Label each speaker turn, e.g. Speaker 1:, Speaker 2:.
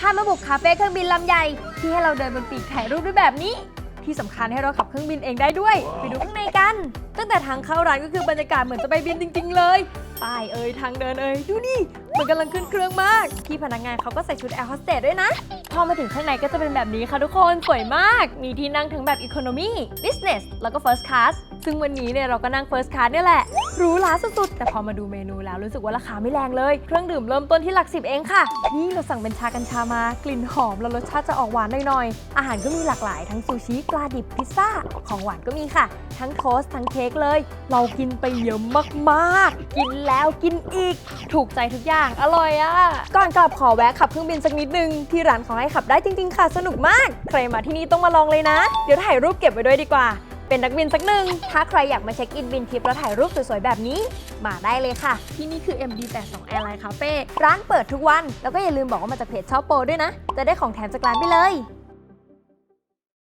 Speaker 1: พามาบุกคาเฟ่เครื่องบินลำใหญ่ ที่ให้เราเดินบนปีกถ่ายรูปด้วยแบบนี้ ที่สำคัญให้เราขับเครื่องบินเองได้ด้วย ไปดูข้างในกัน ตั้งแต่ทางเข้าร้านก็คือบรรยากาศเหมือนจะไปบินจริง ๆ เลยป้ายเอ่ยทางเดินเอ่ยดูนี่ มันกำลังขึ้นเครื่องมาก พี่พนักงานเขาก็ใส่ชุดแอร์โฮสเตสด้วยนะ พอมาถึงข้างในก็จะเป็นแบบนี้ค่ะทุกคน สวยมาก มีที่นั่งทั้งแบบ Economy Business แล้วก็ First Class ซึ่งวันนี้เนี่ยเราก็นั่ง First Class เนี่ยแหละหรูหราสุดๆ แต่พอมาดูเมนูแล้วรู้สึกว่าราคาไม่แรงเลย เครื่องดื่มเริ่มต้นที่หลักสิบเองค่ะ นี่เราสั่งเป็นชากัญชามากลิ่นหอมแล้วรสชาติจะออกหวานหน่อยๆ อาหารก็มีหลากหลายทั้งซูชิปลาดิบพิซซ่า ของหวานก็มีค่ะ ทั้งโทสทั้งเค้กเลย เรากินไปเยอะมากๆ กินแล้วกินอีก ถูกใจทุกอย่างอร่อยอะก่อนกลับขอแวะขับเครื่องบินสักนิดนึง ที่ร้านเขาให้ขับได้จริง ๆ ค่ะ สนุกมาก ใครมาที่นี่ต้องมาลองเลยนะ เดี๋ยวถ่ายรูปเก็บไว้ด้วยดีกว่า เป็นนักบินสักหนึ่ง ถ้าใครอยากมาเช็คอินบินทิปแล้วถ่ายรูปสวยๆแบบนี้ มาได้เลยค่ะ ที่นี่คือ MD82 Airline Cafe ร้านเปิดทุกวัน แล้วก็อย่าลืมบอกว่ามาจากเพจชอบโปรด้วยนะ จะได้ของแถมจากร้านไปเลย